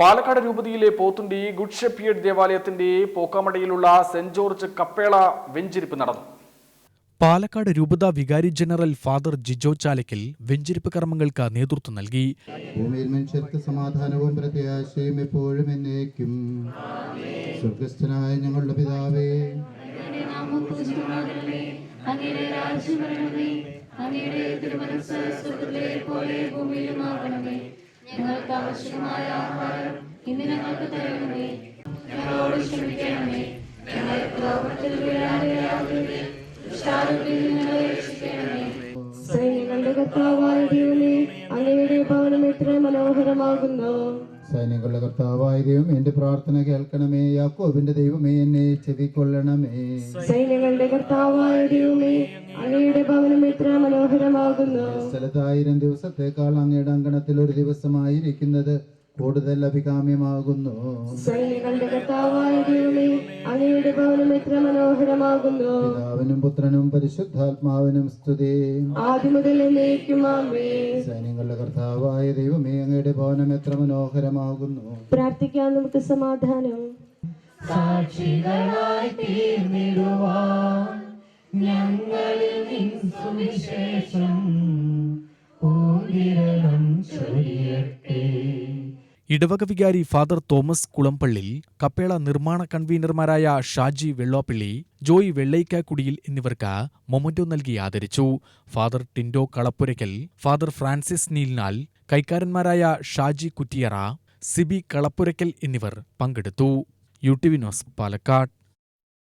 പാലക്കാട് രൂപതയിലെ പോത്തുണ്ടി ഗുഡ് ഷെപ്പിയഡ് ദേവാലയത്തിന്റെ പോക്കാമടയിലുള്ള saint George Kappela വെഞ്ചിരിപ്പ് നടന്നു. പാലക്കാട് രൂപത വികാരി ജനറൽ ഫാദർ ജിജോ ചാലക്കൽ വെഞ്ചിരിപ്പ് കർമ്മങ്ങൾക്ക് നേതൃത്വം നൽകി. ഭൂമിയിൽ മനുഷ്യർക്ക് സമാധാനവും പ്രത്യാശയും എപ്പോഴും എന്നേക്കും. സ്വർഗസ്ഥനായ ഞങ്ങളുടെ പിതാവേ. അങ്ങയുടെ രാജ്യം അങ്ങയുടെ തിരുമനസ് പോലെ ഞങ്ങൾക്ക് ആവശ്യമായ ആഹാരം ഇന്ന് ഞങ്ങൾക്ക് തരണമേ ഞങ്ങളോട് ക്ഷമിക്കണമേ. ഞങ്ങൾ ലോകത്തിൽ വീഴാതെയാകരുതേ ദുഷ്ടാരൂപിയിൽ ഞങ്ങളെ രക്ഷിക്കണമേ. സൈന്യങ്ങളുടെ കർത്താവായ ദൈവമേ അങ്ങയുടെ ഭവനം എത്ര മനോഹരമാകുന്നു. സൈന്യങ്ങളുടെ കർത്താവായ ദൈവം എന്റെ പ്രാർത്ഥന കേൾക്കണമേ. യാക്കോബിന്റെ ദൈവമേ എന്നെ ചെവിക്കൊള്ളണമേ. സൈന്യങ്ങളുടെ കർത്താവായ ദൈവമേ അങ്ങയുടെ ഭവനം എത്ര മനോഹരമാകുന്നു. സ്ഥലത്തായിരം ദിവസത്തേക്കാൾ അങ്ങയുടെ അങ്കണത്തിൽ ഒരു ദിവസമായിരിക്കുന്നത് കൂടുതൽ അഭികാമ്യമാകുന്നു. സൈന്യങ്ങളുടെ കർത്താവായ ദൈവമേ അങ്ങയുടെ ഭവനം എത്ര മനോഹരമാകുന്നു. പിതാവിനും പുത്രനും പരിശുദ്ധാത്മാവിനും സ്തുതി. ആദ്യം മുതൽ സൈന്യങ്ങളുടെ കർത്താവായ ദൈവമേ അങ്ങയുടെ ഭവനം എത്ര മനോഹരമാകുന്നു. പ്രാർത്ഥിക്കാം നമുക്ക് സമാധാനം. സാക്ഷികളായി തീർന്നിടുവാൻ ഞങ്ങളിൽ നിൻ സുവിശേഷം പൂവിരണം ചൊരിയട്ടെ. ഇടവക വികാരി ഫാദർ തോമസ് കുളംപള്ളിൽ കപ്പേള നിർമ്മാണ കൺവീനർമാരായ ഷാജി വെള്ളോപ്പള്ളി ജോയി വെള്ളയ്ക്കാക്കുടിയിൽ എന്നിവർക്ക് മൊമന്റോ നൽകി ആദരിച്ചു. Father Tindo Kalappurakkal father Francis നീൽനാൽ കൈക്കാരന്മാരായ ഷാജി കുറ്റിയറ സിബി കളപ്പുരയ്ക്കൽ എന്നിവർ പങ്കെടുത്തു. U T V news Palakkad.